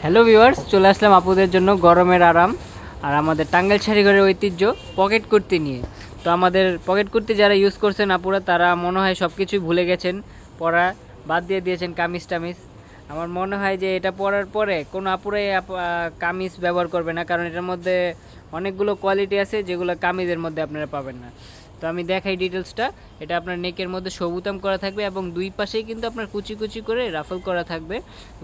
Hello viewers চলে আসলাম আপুদের জন্য গরমের আরাম আর আমাদের টাঙ্গাইল শাড়িঘরের ঐতিহ্য পকেট কুর্তি নিয়ে। তো আমাদের পকেট কুর্তি যারা ইউজ করছেন আপুরা, তারা মনে হয় সব কিছুই ভুলে গেছেন, পরা বাদ দিয়ে দিয়েছেন কামিজ টামিজ। আমার মনে হয় যে এটা পরার পরে কোনো আপুরাই আপ- কামিজ ব্যবহার করবে না, কারণ এটার মধ্যে অনেকগুলো কোয়ালিটি আছে যেগুলো কামিজের মধ্যে আপনারা পাবেন না। তো আমি দেখাই ডিটেলসটা এটা আপনার নেকের মধ্যে সবুতাম করা থাকবে এবং দুই পাশেই কিন্তু আপনার কুচি কুচি করে রাফল করা থাকবে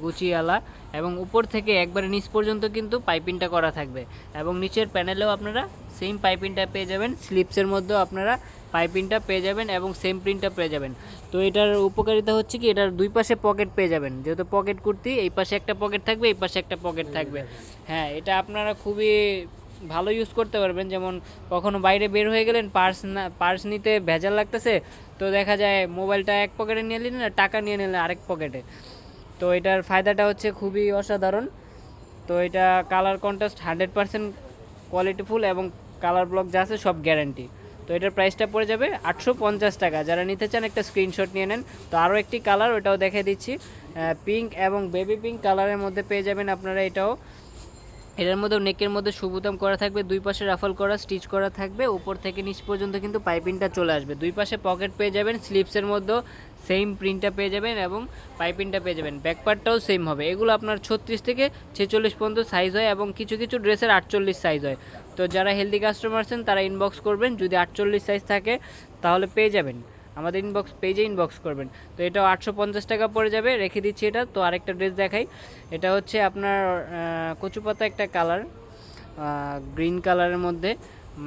কুচি আলা এবং উপর থেকে একবারে নিচ পর্যন্ত কিন্তু পাইপিংটা করা থাকবে। এবং নিচের প্যানেলেও আপনারা সেম পাইপিংটা পেয়ে যাবেন। স্লিপসের মধ্যেও আপনারা পাইপিংটা পেয়ে যাবেন এবং সেম প্রিন্টটা পেয়ে যাবেন। তো এটার উপকারিতা হচ্ছে কি এটার দুই পাশে পকেট পেয়ে যাবেন। যেহেতু পকেট কুর্তি এই পাশে একটা পকেট থাকবে এই পাশে একটা পকেট থাকবে। হ্যাঁ এটা আপনারা খুবই ভালো ইউজ করতে পারবেন। যেমন কখনো বাইরে বের হয়ে গেলেন পার্স না পার্স নিতে ভেজাল লাগতেছে, তো দেখা যায় মোবাইলটা এক পকেটে নিয়ে নিলেন আর টাকা নিয়ে নিলেন আরেক পকেটে তো এটার ফায়দাটা হচ্ছে খুবই অসাধারণ। তো এটা কালার কন্ট্রাস্ট হান্ড্রেড পার্সেন্ট কোয়ালিটিফুল এবং কালার ব্লক যা আছে সব গ্যারান্টি তো এটার প্রাইসটা পড়ে যাবে আটশো পঞ্চাশ টাকা। যারা নিতে চান একটা স্ক্রিনশট নিয়ে নেন। তো আরও একটি কালার ওটাও দেখে দিচ্ছি। পিঙ্ক এবং বেবি পিঙ্ক কালারের মধ্যে পেয়ে যাবেন আপনারা এটাও। এটার মধ্যে নেকের মধ্যে সুবুতাম করা থাকবে, দুই পাশে রাফল করা, স্টিচ করা থাকবে, উপর থেকে নিচ পর্যন্ত কিন্তু পাইপিংটা চলে আসবে। দুই পাশে পকেট পেয়ে যাবেন, স্লিপসের মধ্যেও সেম প্রিন্টটা পেয়ে যাবেন এবং পাইপিংটা পেয়ে যাবেন। ব্যাকপার্টটাও সেম হবে। এগুলো আপনার ছত্রিশ থেকে ছেচল্লিশ পর্যন্ত সাইজ হয় এবং কিছু কিছু ড্রেসের আটচল্লিশ সাইজ হয়। তো যারা হেলদি কাস্টমার আছেন, তারা ইনবক্স করবেন। যদি আটচল্লিশ সাইজ থাকে, তাহলে পেয়ে যাবেন। আমাদের ইনবক্স পেজে ইনবক্স করবেন। তো এটাও আটশো পঞ্চাশ টাকা পড়ে যাবে, রেখে দিচ্ছি এটা। তো আরেকটা ড্রেস দেখাই। এটা হচ্ছে আপনার কচুপাতা একটা কালার গ্রিন কালারের মধ্যে।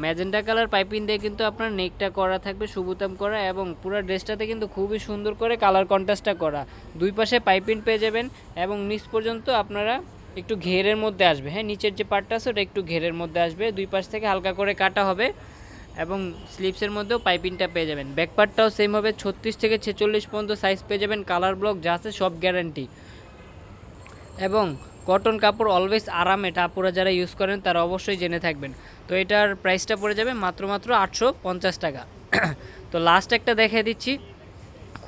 ম্যাজেন্টা কালার পাইপিং দিয়ে কিন্তু আপনার নেকটা করা থাকবে, সুবুতাম করা এবং পুরো ড্রেসটাতে কিন্তু খুবই সুন্দর করে কালার কন্ট্রাস্টটা করা। দুই পাশে পাইপিং পেয়ে যাবেন এবং নিচ পর্যন্ত আপনারা একটু ঘেরের মধ্যে আসবে। হ্যাঁ নিচের যে পার্টটা আছে, ওটা একটু ঘেরের মধ্যে আসবে। দুই পাশ থেকে হালকা করে কাটা হবে। এবং স্লিপসের মধ্যেও পাইপিংটা পেয়ে যাবেন। ব্যাক সেমভাবে ছত্রিশ থেকে ছেচল্লিশ পর্যন্ত সাইজ পেয়ে যাবেন কালার ব্লক যা আছে সব গ্যারান্টি এবং কটন কাপড় অলওয়েজ আরাম এটা আপুরা যারা ইউজ করেন তারা অবশ্যই জেনে থাকবেন। তো এটার প্রাইসটা পড়ে যাবে মাত্র মাত্র আটশো পঞ্চাশ টাকা। তো লাস্ট একটা দেখে দিচ্ছি।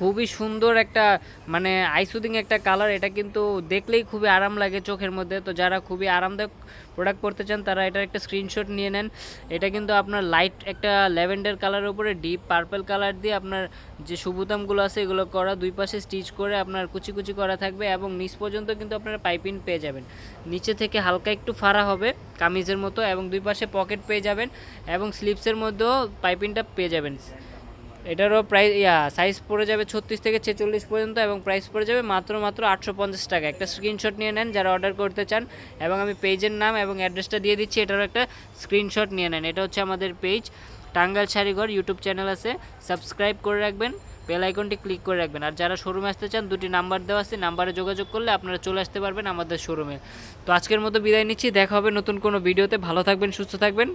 খুবই সুন্দর একটা মানে আইসুদিং একটা কালার এটা কিন্তু দেখলেই খুবই আরাম লাগে চোখের মধ্যে। তো যারা খুবই আরামদায়ক প্রোডাক্ট পরতে চান, তারা এটার একটা স্ক্রিনশট নিয়ে নেন। এটা কিন্তু আপনার লাইট একটা ল্যাভেন্ডার কালারের উপরে ডিপ পার্পেল কালার দিয়ে আপনার যে সুবুতামগুলো আছে, এগুলো করা, দুই পাশে স্টিচ করে আপনার কুচি কুচি করা থাকবে এবং নিচ পর্যন্ত কিন্তু আপনারা পাইপিং পেয়ে যাবেন। নিচে থেকে হালকা একটু ফাড়া হবে কামিজের মতো এবং দুই পাশে পকেট পেয়ে যাবেন এবং স্লিপসের মধ্যেও পাইপিংটা পেয়ে যাবেন। এটারও প্রাইস ইয়া সাইজ পড়ে যাবে ছত্রিশ থেকে ছেচল্লিশ পর্যন্ত এবং প্রাইস পড়ে যাবে মাত্র মাত্র আটশো পঞ্চাশ টাকা। একটা স্ক্রিনশট নিয়ে নেন যারা অর্ডার করতে চান এবং আমি পেজের নাম এবং অ্যাড্রেসটা দিয়ে দিচ্ছি, এটারও একটা স্ক্রিনশট নিয়ে নেন। এটা হচ্ছে আমাদের পেজ টাঙ্গাল শাড়িঘর ইউটিউব চ্যানেল আছে। সাবস্ক্রাইব করে রাখবেন বেল আইকনটি ক্লিক করে রাখবেন। আর যারা শোরুমে আসতে চান, দুটি নাম্বার দেওয়া আছে নাম্বারে যোগাযোগ করলে আপনারা চলে আসতে পারবেন আমাদের শোরুমে তো আজকের মতো বিদায় নিচ্ছি, দেখা হবে নতুন কোনো ভিডিওতে ভালো থাকবেন, সুস্থ থাকবেন।